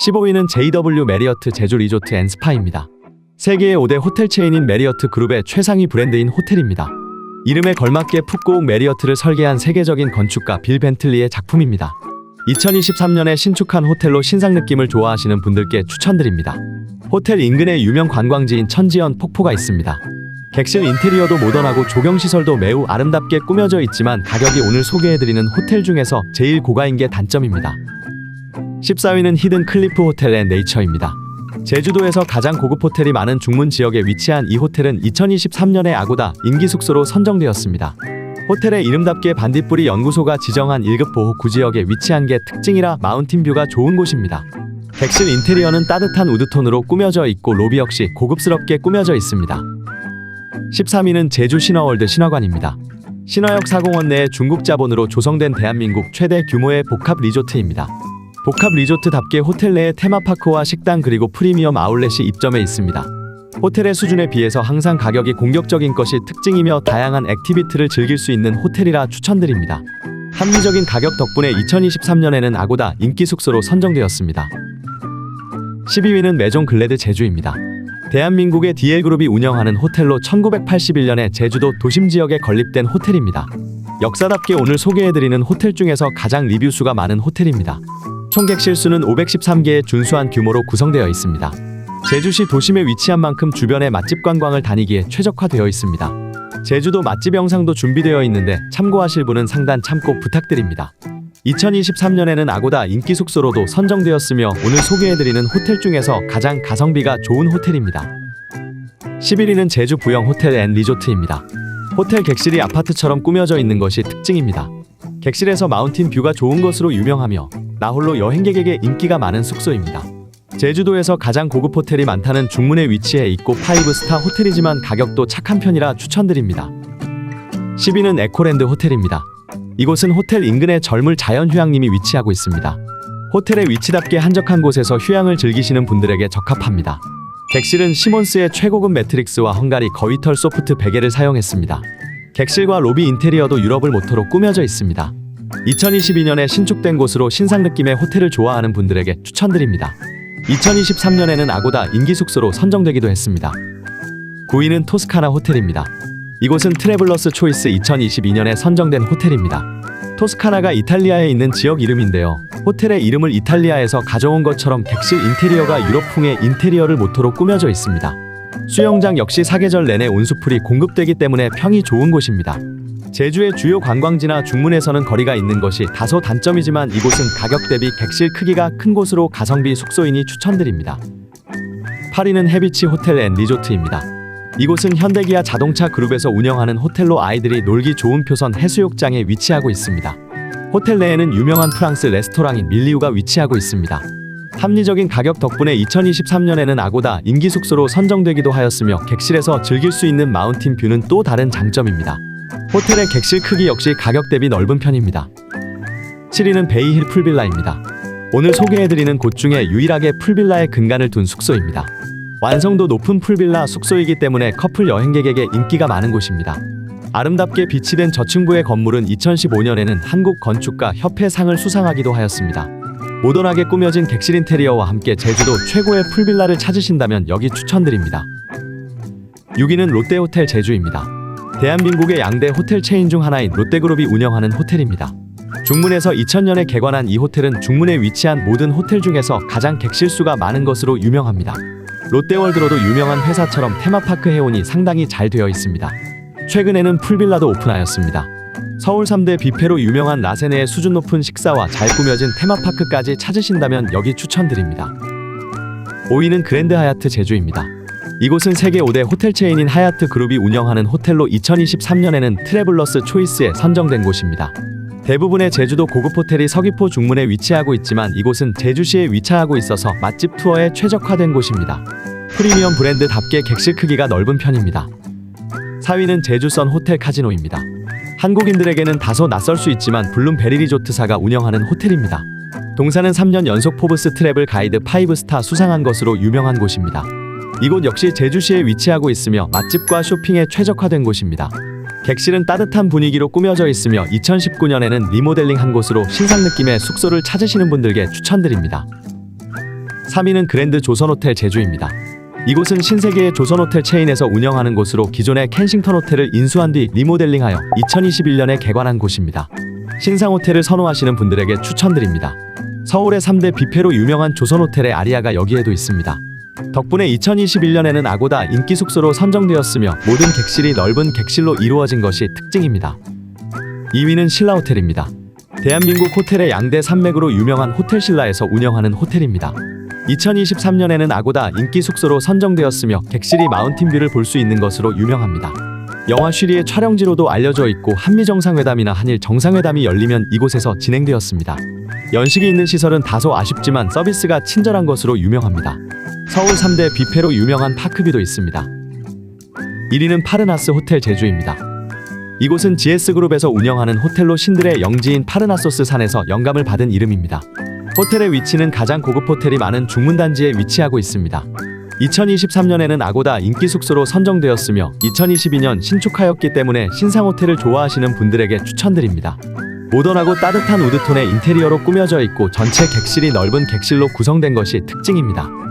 15위는 JW 메리어트 제주 리조트 앤 스파입니다. 세계의 5대 호텔 체인인 메리어트 그룹의 최상위 브랜드인 호텔입니다. 이름에 걸맞게 푹고옥 메리어트를 설계한 세계적인 건축가 빌 벤틀리의 작품입니다. 2023년에 신축한 호텔로 신상 느낌을 좋아하시는 분들께 추천드립니다. 호텔 인근에 유명 관광지인 천지연 폭포가 있습니다. 객실 인테리어도 모던하고 조경시설도 매우 아름답게 꾸며져 있지만 가격이 오늘 소개해드리는 호텔 중에서 제일 고가인 게 단점입니다. 14위는 히든 클리프 호텔 앤 네이처입니다. 제주도에서 가장 고급 호텔이 많은 중문 지역에 위치한 이 호텔은 2023년에 아고다 인기 숙소로 선정되었습니다. 호텔의 이름답게 반딧불이 연구소가 지정한 1급 보호 구지역에 위치한 게 특징이라 마운틴 뷰가 좋은 곳입니다. 객실 인테리어는 따뜻한 우드톤으로 꾸며져 있고 로비 역시 고급스럽게 꾸며져 있습니다. 13위는 제주 신화월드 신화관입니다. 신화역 사공원 내에 중국 자본으로 조성된 대한민국 최대 규모의 복합 리조트입니다. 복합 리조트답게 호텔 내에 테마파크와 식당 그리고 프리미엄 아울렛이 입점해 있습니다. 호텔의 수준에 비해서 항상 가격이 공격적인 것이 특징이며 다양한 액티비티를 즐길 수 있는 호텔이라 추천드립니다. 합리적인 가격 덕분에 2023년에는 아고다 인기 숙소로 선정되었습니다. 12위는 메종 글래드 제주입니다. 대한민국의 DL그룹이 운영하는 호텔로 1981년에 제주도 도심 지역에 건립된 호텔입니다. 역사답게 오늘 소개해드리는 호텔 중에서 가장 리뷰 수가 많은 호텔입니다. 총 객 실 수는 513개의 준수한 규모로 구성되어 있습니다. 제주시 도심에 위치한 만큼 주변의 맛집 관광을 다니기에 최적화되어 있습니다. 제주도 맛집 영상도 준비되어 있는데 참고하실 분은 상단 참고 부탁드립니다. 2023년에는 아고다 인기 숙소로도 선정되었으며 오늘 소개해드리는 호텔 중에서 가장 가성비가 좋은 호텔입니다. 11위는 제주 부영 호텔 앤 리조트입니다. 호텔 객실이 아파트처럼 꾸며져 있는 것이 특징입니다. 객실에서 마운틴 뷰가 좋은 것으로 유명하며 나홀로 여행객에게 인기가 많은 숙소입니다. 제주도에서 가장 고급 호텔이 많다는 중문에 위치해 있고 5스타 호텔이지만 가격도 착한 편이라 추천드립니다. 10위는 에코랜드 호텔입니다. 이곳은 호텔 인근에 젊을 자연 휴양림이 위치하고 있습니다. 호텔의 위치답게 한적한 곳에서 휴양을 즐기시는 분들에게 적합합니다. 객실은 시몬스의 최고급 매트릭스와 헝가리 거위털 소프트 베개를 사용했습니다. 객실과 로비 인테리어도 유럽을 모토로 꾸며져 있습니다. 2022년에 신축된 곳으로 신상 느낌의 호텔을 좋아하는 분들에게 추천드립니다. 2023년에는 아고다 인기 숙소로 선정되기도 했습니다. 9위는 토스카나 호텔입니다. 이곳은 트래블러스 초이스 2022년에 선정된 호텔입니다. 토스카나가 이탈리아에 있는 지역 이름인데요. 호텔의 이름을 이탈리아에서 가져온 것처럼 객실 인테리어가 유럽풍의 인테리어를 모토로 꾸며져 있습니다. 수영장 역시 사계절 내내 온수풀이 공급되기 때문에 평이 좋은 곳입니다. 제주의 주요 관광지나 중문에서는 거리가 있는 것이 다소 단점이지만 이곳은 가격 대비 객실 크기가 큰 곳으로 가성비 숙소이니 추천드립니다. 8위는 해비치 호텔 앤 리조트입니다. 이곳은 현대기아 자동차 그룹에서 운영하는 호텔로 아이들이 놀기 좋은 표선 해수욕장에 위치하고 있습니다. 호텔 내에는 유명한 프랑스 레스토랑인 밀리우가 위치하고 있습니다. 합리적인 가격 덕분에 2023년에는 아고다 인기 숙소로 선정되기도 하였으며 객실에서 즐길 수 있는 마운틴 뷰는 또 다른 장점입니다. 호텔의 객실 크기 역시 가격 대비 넓은 편입니다. 7위는 베이힐 풀빌라입니다. 오늘 소개해드리는 곳 중에 유일하게 풀빌라의 근간을 둔 숙소입니다. 완성도 높은 풀빌라 숙소이기 때문에 커플 여행객에게 인기가 많은 곳입니다. 아름답게 비치된 저층부의 건물은 2015년에는 한국 건축가 협회 상을 수상하기도 하였습니다. 모던하게 꾸며진 객실 인테리어와 함께 제주도 최고의 풀빌라를 찾으신다면 여기 추천드립니다. 6위는 롯데호텔 제주입니다. 대한민국의 양대 호텔 체인 중 하나인 롯데그룹이 운영하는 호텔입니다. 중문에서 2000년에 개관한 이 호텔은 중문에 위치한 모든 호텔 중에서 가장 객실 수가 많은 것으로 유명합니다. 롯데월드로도 유명한 회사처럼 테마파크 해온이 상당히 잘 되어 있습니다. 최근에는 풀빌라도 오픈하였습니다. 서울 3대 뷔페로 유명한 라세네의 수준 높은 식사와 잘 꾸며진 테마파크까지 찾으신다면 여기 추천드립니다. 5위는 그랜드 하얏트 제주입니다. 이곳은 세계 5대 호텔 체인인 하얏트 그룹이 운영하는 호텔로 2023년에는 트래블러스 초이스에 선정된 곳입니다. 대부분의 제주도 고급 호텔이 서귀포 중문에 위치하고 있지만 이곳은 제주시에 위치하고 있어서 맛집 투어에 최적화된 곳입니다. 프리미엄 브랜드답게 객실 크기가 넓은 편입니다. 4위는 제주선 호텔 카지노입니다. 한국인들에게는 다소 낯설 수 있지만 블룸 베리 리조트사가 운영하는 호텔입니다. 동사는 3년 연속 포브스 트래블 가이드 5스타 수상한 것으로 유명한 곳입니다. 이곳 역시 제주시에 위치하고 있으며 맛집과 쇼핑에 최적화된 곳입니다. 객실은 따뜻한 분위기로 꾸며져 있으며 2019년에는 리모델링한 곳으로 신상 느낌의 숙소를 찾으시는 분들께 추천드립니다. 3위는 그랜드 조선호텔 제주입니다. 이곳은 신세계의 조선호텔 체인에서 운영하는 곳으로 기존의 켄싱턴 호텔을 인수한 뒤 리모델링하여 2021년에 개관한 곳입니다. 신상 호텔을 선호하시는 분들에게 추천드립니다. 서울의 3대 뷔페로 유명한 조선호텔의 아리아가 여기에도 있습니다. 덕분에 2021년에는 아고다 인기 숙소로 선정되었으며 모든 객실이 넓은 객실로 이루어진 것이 특징입니다. 2위는 신라호텔입니다. 대한민국 호텔의 양대 산맥으로 유명한 호텔신라에서 운영하는 호텔입니다. 2023년에는 아고다 인기 숙소로 선정되었으며 객실이 마운틴뷰를 볼 수 있는 것으로 유명합니다. 영화 쉬리의 촬영지로도 알려져 있고 한미 정상회담이나 한일 정상회담이 열리면 이곳에서 진행되었습니다. 연식이 있는 시설은 다소 아쉽지만 서비스가 친절한 것으로 유명합니다. 서울 3대 뷔페로 유명한 파크뷰도 있습니다. 1위는 파르나스 호텔 제주입니다. 이곳은 GS그룹에서 운영하는 호텔로 신들의 영지인 파르나소스 산에서 영감을 받은 이름입니다. 호텔의 위치는 가장 고급 호텔이 많은 중문단지에 위치하고 있습니다. 2023년에는 아고다 인기 숙소로 선정되었으며 2022년 신축하였기 때문에 신상 호텔을 좋아하시는 분들에게 추천드립니다. 모던하고 따뜻한 우드톤의 인테리어로 꾸며져 있고 전체 객실이 넓은 객실로 구성된 것이 특징입니다.